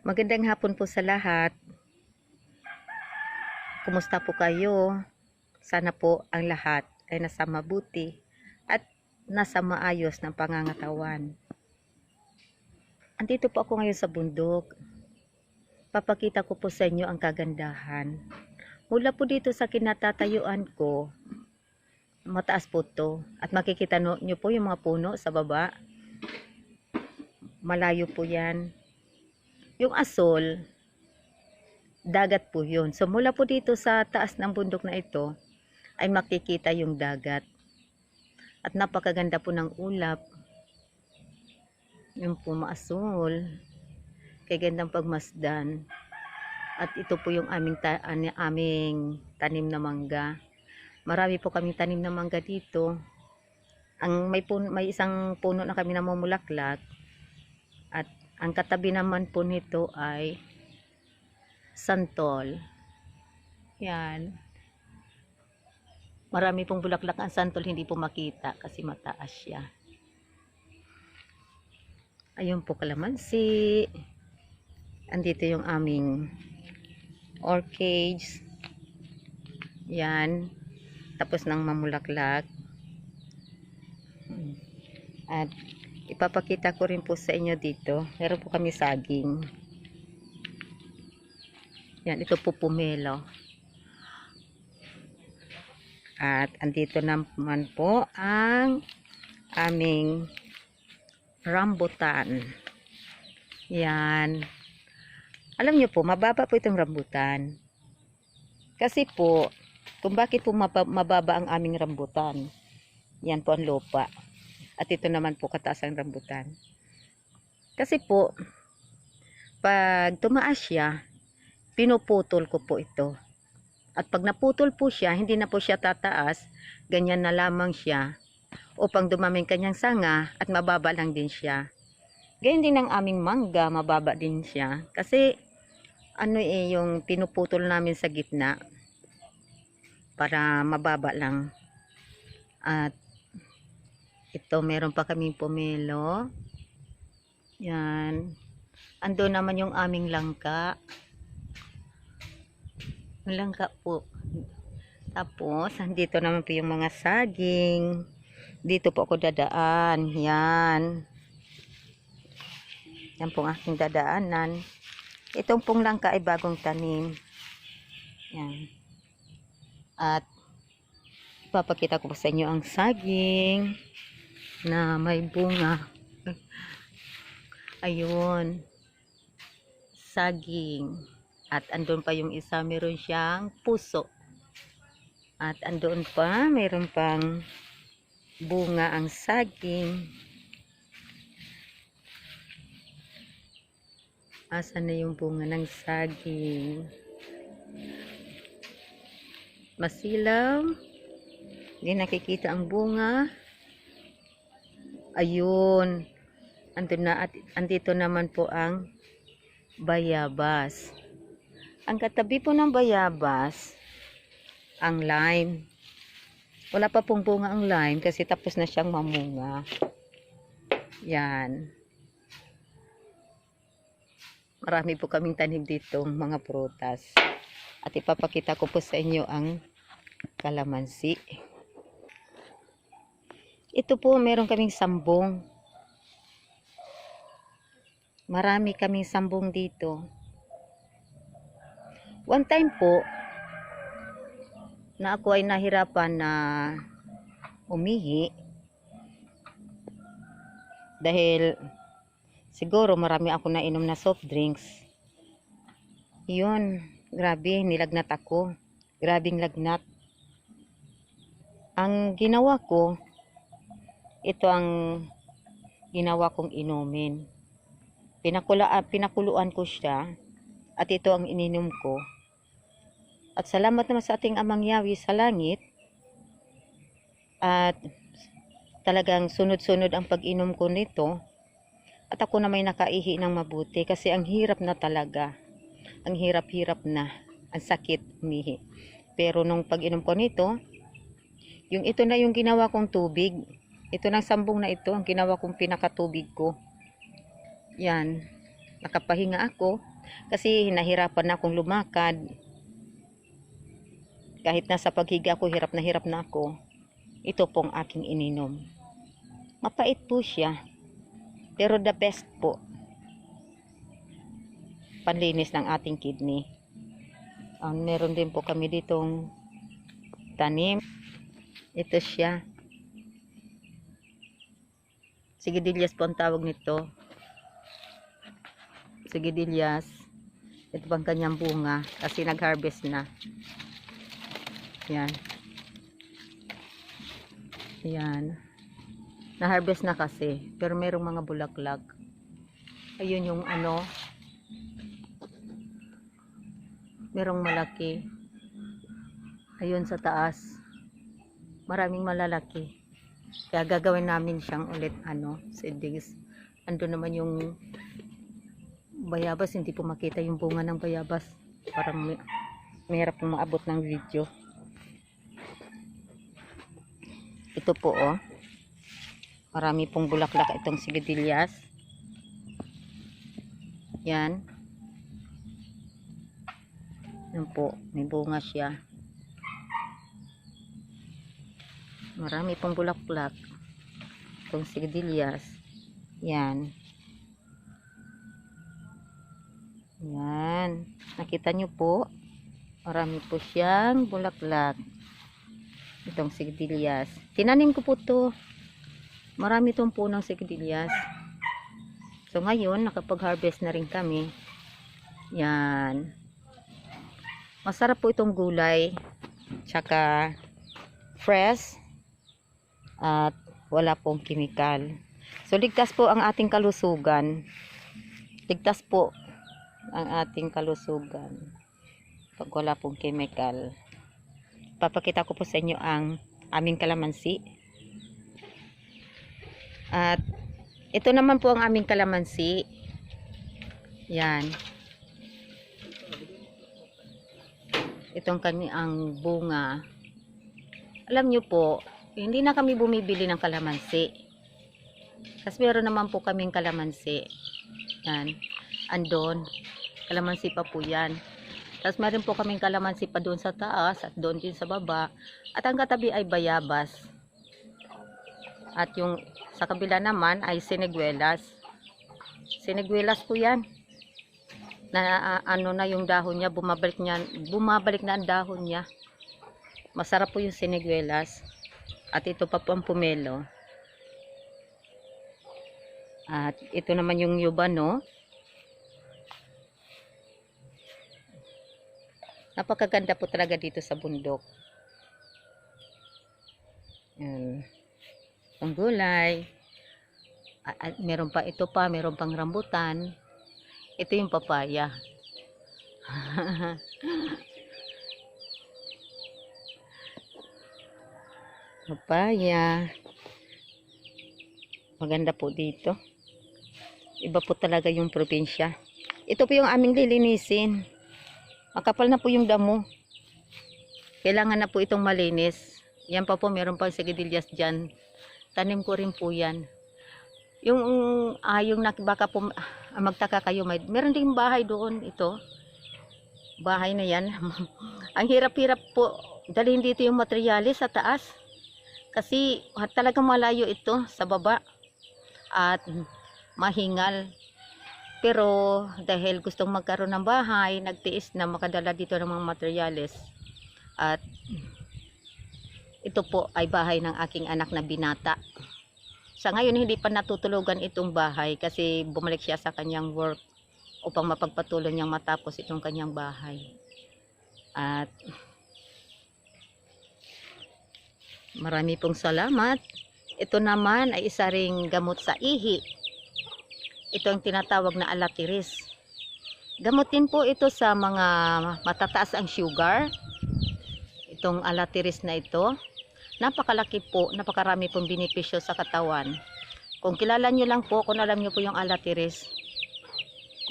Magandang hapon po sa lahat. Kumusta po kayo? Sana po ang lahat ay nasa mabuti at nasa maayos ng pangangatawan. Andito po ako ngayon sa bundok. Papakita ko po sa inyo ang kagandahan. Mula po dito sa kinatatayuan ko, mataas po to. At makikita nyo po yung mga puno sa baba. Malayo po yan. Yung asol, dagat po yun. So mula po dito sa taas ng bundok na ito, ay makikita yung dagat. At napakaganda po ng ulap. Yung po maasol. Kay gandang pagmasdan. At ito po yung aming, ta- aming tanim na mangga. Marami po kaming tanim na mangga dito. Ang may, may isang puno na kami na mumulaklak. At ang katabi naman po nito ay santol. Yan. Marami pong bulaklak ang santol, hindi po makita kasi mataas siya. Ayun po kalamansi. Andito yung aming orchids. Yan. Tapos nang mamulaklak. At ipapakita ko rin po sa inyo dito. Meron po kami saging. Yan, ito po pumelo. At andito naman po ang aming rambutan. Yan. Alam niyo po, mababa po itong rambutan. Kasi po, kung bakit po maba- mababa ang aming rambutan. Yan po ang lupa. At ito naman po kataas ang rambutan. Kasi po, pag tumaas siya, pinuputol ko po ito. At pag naputol po siya, hindi na po siya tataas, ganyan na lamang siya. Upang dumaming kanyang sanga at mababa lang din siya. Ganyan din ang aming mangga, mababa din siya. Kasi ano eh, yung pinuputol namin sa gitna para mababa lang. At ito, meron pa kaming pomelo. Yan. Ando naman yung aming langka. Yung langka po. Tapos, andito naman po yung mga saging. Dito po ako dadaan. Yan. Yan pong aking dadaanan. Itong pong langka ay bagong tanim. Yan. At ipapakita ko po sa inyo ang saging na may bunga. Ayun. Saging. At andun pa yung isa, meron siyang puso. At andun pa, meron pang bunga ang saging. Asan na yung bunga ng saging? Masilaw. Hindi nakikita ang bunga. Ayun. Andun na at andito naman po ang bayabas. Ang katabi po ng bayabas, ang lime. Wala pa pong bunga ang lime kasi tapos na siyang mamunga. Yan. Marami po kaming tanim dito mga prutas. At ipapakita ko po sa inyo ang kalamansi. Ito po, meron kaming sambong. Marami kaming sambong dito. One time po, na ako ay nahirapan na umihi dahil siguro marami ako nainom na soft drinks. Yun, grabe, nilagnat ako. Grabing lagnat. Ang ginawa ko, ito ang ginawa kong inumin. Pinakula, ah, pinakuluan ko siya at ito ang ininom ko. At salamat naman sa ating amang yawi sa langit at talagang sunod-sunod ang pag-inom ko nito at ako na may nakaihi ng mabuti kasi ang hirap na talaga. Ang hirap-hirap na. Ang sakit umihi. Pero nung pag-inom ko nito, yung ito na yung ginawa kong tubig. Ito ng sambong na ito, ang ginawa kong pinakatubig ko. Yan. nakapahinga ako kasi nahirapan na akong lumakad. Kahit nasa paghiga ako, hirap na hirap na ako. Ito pong aking ininom. Mapait po siya. Pero the best po. Panlinis ng ating kidney. Ang meron din po kami ditong tanim. Ito siya. Sigidillas po ang tawag nito. Sigidillas. Ito bang kanyang bunga kasi nag-harvest na. Yan. Yan. Na-harvest na kasi. Pero merong mga bulaklak. Ayun yung ano. Merong malaki. Ayun sa taas. Maraming malalaki. Kaya gagawin namin siyang ulit ano, seedlings. Ando naman yung bayabas, hindi po makita yung bunga ng bayabas. Parang may, mahirap pong maabot ng video. Ito po oh. Marami pong bulaklak itong sigidillas. Yan. Yan po, may bunga siya. Marami pong bulaklak. Itong sigdillas. Yan. Yan. Nakita nyo po. Marami po siyang bulaklak. Itong sigdillas. Tinanim ko po to. Marami itong punong sigdillas. So ngayon, nakapag-harvest na rin kami. Yan. Masarap po itong gulay. Tsaka fresh at wala pong kimikal. So ligtas po ang ating kalusugan. Ligtas po ang ating kalusugan pag wala pong chemical. Papakita ko po sa inyo ang aming kalamansi. At ito naman po ang aming kalamansi. Yan. Itong kanyang bunga. Alam nyo po, hindi na kami bumibili ng kalamansi. Kasi meron naman po kaming kalamansi. Yan. Andon. Kalamansi pa po yan. Tapos meron po kaming kalamansi pa doon sa taas at doon din sa baba. At ang katabi ay bayabas. At yung sa kabila naman ay siniguelas. Siniguelas po yan. Na ano na yung dahon niya, bumabalik niya, bumabalik na ang dahon niya. Masarap po yung siniguelas. At ito pa po ang pumelo. At ito naman yung yubano. Napakaganda po talaga dito sa bundok. Yan. Ang gulay. At meron pa ito pa, meron pang rambutan. Ito yung papaya. papaya. Maganda po dito. Iba po talaga yung probinsya. Ito po yung aming lilinisin. Makapal na po yung damo. Kailangan na po itong malinis. Yan pa po, meron pang sigidillas dyan. Tanim ko rin po yan. Yung, ah, yung baka po, ah, magtaka kayo, may, meron ding bahay doon, ito. Bahay na yan. Ang hirap-hirap po, dalhin dito yung materyales sa taas. Kasi talagang malayo ito sa baba. At mahingal. Pero dahil gustong magkaroon ng bahay, nagtiis na makadala dito ng mga materyales. At ito po ay bahay ng aking anak na binata. Sa ngayon hindi pa natutulugan itong bahay kasi bumalik siya sa kanyang work upang mapagpatuloy niyang matapos itong kanyang bahay. At marami pong salamat. Ito naman ay isa ring gamot sa ihi. Ito ang tinatawag na alatiris. Gamutin po ito sa mga matataas ang sugar. Itong alatiris na ito. Napakalaki po, napakarami pong benepisyo sa katawan. Kung kilala nyo lang po, kung alam nyo po yung alatiris,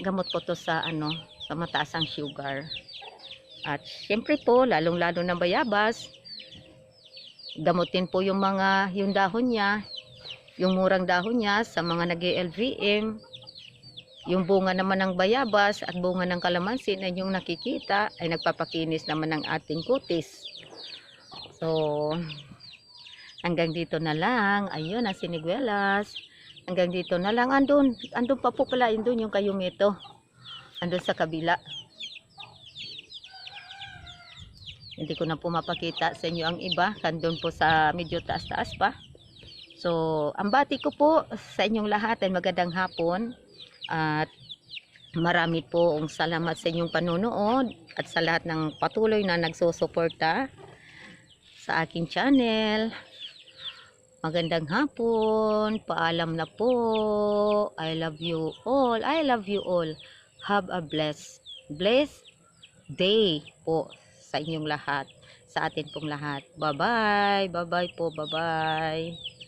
gamot po to sa ano, sa mataas ang sugar. At syempre po, lalong-lalo ng bayabas, gamutin po yung mga, yung dahon niya, yung murang dahon niya sa mga nag LVM. yung bunga naman ng bayabas at bunga ng kalamansi na yung nakikita ay nagpapakinis naman ng ating kutis. So, hanggang dito na lang. Ayun, ang siniguelas. Hanggang dito na lang. Andun, andun pa po pala, andun yung kayumito. Andun sa kabila. Hindi ko na po mapakita sa inyo ang iba. Kandun po sa medyo taas-taas pa. So, ang bati ko po sa inyong lahat ay magandang hapon. At marami po ang salamat sa inyong panunood at sa lahat ng patuloy na nagsusuporta sa aking channel. Magandang hapon. Paalam na po. I love you all. I love you all. Have a blessed, blessed day po sa inyong lahat. Sa atin pong lahat. Bye-bye. Bye-bye po. Bye-bye.